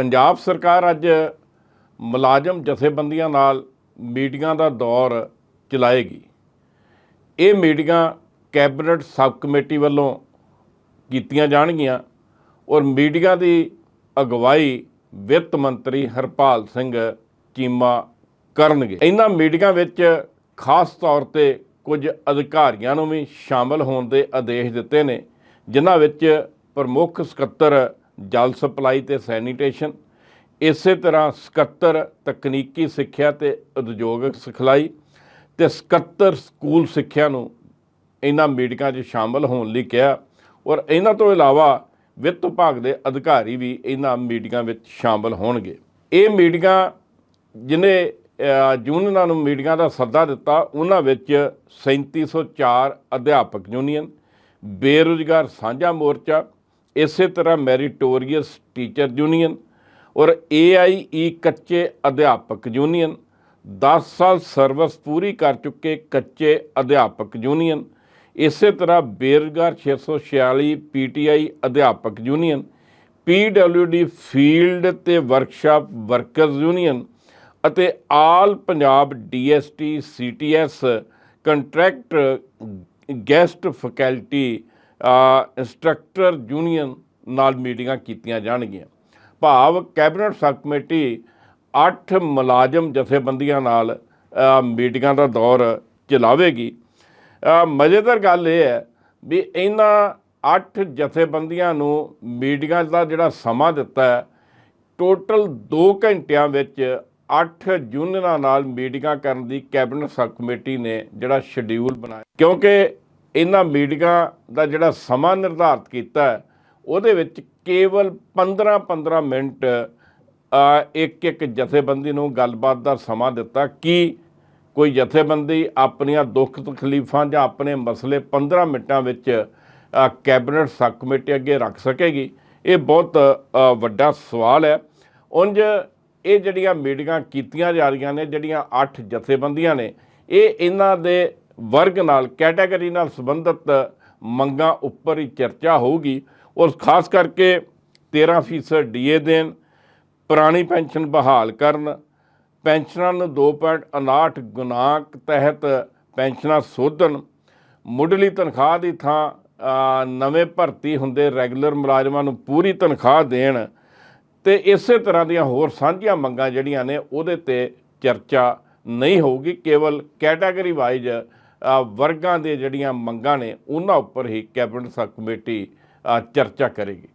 ਪੰਜਾਬ ਸਰਕਾਰ ਅੱਜ ਮੁਲਾਜ਼ਮ ਜਥੇਬੰਦੀਆਂ ਨਾਲ ਮੀਟਿੰਗਾਂ ਦਾ ਦੌਰ ਚਲਾਏਗੀ। ਇਹ ਮੀਟਿੰਗਾਂ ਕੈਬਨਿਟ ਸਬ ਕਮੇਟੀ ਵੱਲੋਂ ਕੀਤੀਆਂ ਜਾਣਗੀਆਂ ਔਰ ਮੀਟਿੰਗਾਂ ਦੀ ਅਗਵਾਈ ਵਿੱਤ ਮੰਤਰੀ ਹਰਪਾਲ ਸਿੰਘ ਚੀਮਾ ਕਰਨਗੇ। ਇਹਨਾਂ ਮੀਟਿੰਗਾਂ ਵਿੱਚ ਖਾਸ ਤੌਰ ਤੇ ਕੁਝ ਅਧਿਕਾਰੀਆਂ ਨੂੰ ਵੀ ਸ਼ਾਮਲ ਹੋਣ ਦੇ ਆਦੇਸ਼ ਦਿੱਤੇ ਨੇ, ਜਿਨ੍ਹਾਂ ਵਿੱਚ ਪ੍ਰਮੁੱਖ ਸਕੱਤਰ ਜਲ ਸਪਲਾਈ ਤੇ ਸੈਨੀਟੇਸ਼ਨ, ਇਸੇ ਤਰ੍ਹਾਂ ਸਕੱਤਰ ਤਕਨੀਕੀ ਸਿੱਖਿਆ ਤੇ ਉਦਯੋਗਿਕ ਸਿਖਲਾਈ ਤੇ ਸਕੱਤਰ ਸਕੂਲ ਸਿੱਖਿਆ ਨੂੰ ਇਹਨਾਂ ਮੀਟਿੰਗਾਂ 'ਚ ਸ਼ਾਮਲ ਹੋਣ ਲਈ ਕਿਹਾ ਔਰ ਇਹਨਾਂ ਤੋਂ ਇਲਾਵਾ ਵਿੱਤ ਵਿਭਾਗ ਦੇ ਅਧਿਕਾਰੀ ਵੀ ਇਹਨਾਂ ਮੀਟਿੰਗਾਂ ਵਿੱਚ ਸ਼ਾਮਲ ਹੋਣਗੇ। ਇਹ ਮੀਟਿੰਗਾਂ ਜਿਨੇ ਯੂਨੀਅਨਾਂ ਨੂੰ ਮੀਟਿੰਗਾਂ ਦਾ ਸੱਦਾ ਦਿੱਤਾ, ਉਹਨਾਂ ਵਿੱਚ 3704 ਅਧਿਆਪਕ ਯੂਨੀਅਨ, ਬੇਰੁਜ਼ਗਾਰ ਸਾਂਝਾ ਮੋਰਚਾ ਇਸੇ ਤਰ੍ਹਾਂ ਮੈਰੀਟੋਰੀਅਸ ਟੀਚਰ ਯੂਨੀਅਨ ਔਰ ਏਆਈਈ ਕੱਚੇ ਅਧਿਆਪਕ ਯੂਨੀਅਨ 10 ਸਾਲ ਸਰਵਿਸ ਪੂਰੀ ਕਰ ਚੁੱਕੇ ਕੱਚੇ ਅਧਿਆਪਕ ਯੂਨੀਅਨ। ਇਸੇ ਤਰ੍ਹਾਂ ਬੇਰੁਜ਼ਗਾਰ 646 ਪੀਟੀਆਈ ਅਧਿਆਪਕ ਯੂਨੀਅਨ ਪੀਡਬਲਯੂਡੀ ਫੀਲਡ ਤੇ ਵਰਕਸ਼ਾਪ ਵਰਕਰਜ਼ ਯੂਨੀਅਨ ਅਤੇ all Punjab DST CTS contract guest faculty instructor union ਨਾਲ ਮੀਟਿੰਗਾਂ ਕੀਤੀਆਂ ਜਾਣਗੀਆਂ। ਭਾਵ ਕੈਬਨਿਟ ਸਬ ਕਮੇਟੀ 8 ਮੁਲਾਜ਼ਮ ਜਥੇਬੰਦੀਆਂ ਨਾਲ ਮੀਟਿੰਗਾਂ ਦਾ ਦੌਰ ਚਲਾਵੇਗੀ। ਮਜ਼ੇਦਾਰ ਗੱਲ ਇਹ ਹੈ ਵੀ ਇਹਨਾਂ 8 ਜਥੇਬੰਦੀਆਂ ਨੂੰ ਮੀਟਿੰਗਾਂ ਦਾ ਜਿਹੜਾ ਸਮਾਂ ਦਿੱਤਾ ਹੈ, ਟੋਟਲ 2 ਘੰਟਿਆਂ ਵਿੱਚ 8 ਯੂਨੀਅਨਾਂ ਨਾਲ ਮੀਟਿੰਗਾਂ ਕਰਨ ਦੀ ਕੈਬਨਿਟ ਸਬ ਕਮੇਟੀ ਨੇ ਜਿਹੜਾ ਸ਼ਡਿਊਲ ਬਣਾਇਆ। ਕਿਉਂਕਿ ਇਹਨਾਂ ਮੀਟਿੰਗਾਂ ਦਾ ਜਿਹੜਾ ਸਮਾਂ ਨਿਰਧਾਰਤ ਕੀਤਾ ਉਹਦੇ ਵਿੱਚ ਕੇਵਲ 15-15 ਮਿੰਟ ਇੱਕ ਇੱਕ ਜਥੇਬੰਦੀ ਨੂੰ ਗੱਲਬਾਤ ਦਾ ਸਮਾਂ ਦਿੱਤਾ ਕਿ ਕੋਈ ਜਥੇਬੰਦੀ ਆਪਣੀਆਂ ਦੁੱਖ ਤਕਲੀਫਾਂ ਜਾਂ ਆਪਣੇ ਮਸਲੇ 15 ਮਿੰਟਾਂ ਵਿੱਚ ਕੈਬਨਿਟ ਸਬ ਕਮੇਟੀ ਅੱਗੇ ਰੱਖ ਸਕੇਗੀ। ਇਹ ਬਹੁਤ ਵੱਡਾ ਸਵਾਲ ਹੈ। ਉਂਝ ਇਹ ਜਿਹੜੀਆਂ ਮੀਟਿੰਗਾਂ ਕੀਤੀਆਂ ਜਾ ਰਹੀਆਂ ਨੇ, ਜਿਹੜੀਆਂ 8 ਜਥੇਬੰਦੀਆਂ ਨੇ, ਇਹ ਇਹਨਾਂ ਦੇ ਵਰਗ ਨਾਲ ਕੈਟਾਗਰੀ ਨਾਲ ਸੰਬੰਧਿਤ ਮੰਗਾਂ ਉੱਪਰ ਹੀ ਚਰਚਾ ਹੋਊਗੀ। ਔਰ ਖਾਸ ਕਰਕੇ 13% ਡੀਏ ਦੇਣ, ਪੁਰਾਣੀ ਪੈਨਸ਼ਨ ਬਹਾਲ ਕਰਨ, ਪੈਨਸ਼ਨਾਂ ਨੂੰ 2.59 ਗੁਨਾਕ ਤਹਿਤ ਪੈਨਸ਼ਨਾਂ ਸੋਧਣ, ਮੁੱਢਲੀ ਤਨਖਾਹ ਦੀ ਥਾਂ ਨਵੇਂ ਭਰਤੀ ਹੁੰਦੇ ਰੈਗੂਲਰ ਮੁਲਾਜ਼ਮਾਂ ਨੂੰ ਪੂਰੀ ਤਨਖਾਹ ਦੇਣ ਤੇ ਇਸੇ ਤਰ੍ਹਾਂ ਦੀਆਂ ਹੋਰ ਸਾਂਝੀਆਂ ਮੰਗਾਂ ਜਿਹੜੀਆਂ ਨੇ ਉਹਦੇ ਤੇ ਚਰਚਾ ਨਹੀਂ ਹੋਊਗੀ। ਕੇਵਲ ਕੈਟਾਗਰੀ ਵਾਈਜ਼ ਵਰਗਾਂ ਦੇ ਜਿਹੜੀਆਂ ਮੰਗਾਂ ਨੇ ਉਹਨਾਂ ਉੱਪਰ ਹੀ ਕੈਬਨਿਟ ਸਬ ਕਮੇਟੀ ਚਰਚਾ ਕਰੇਗੀ।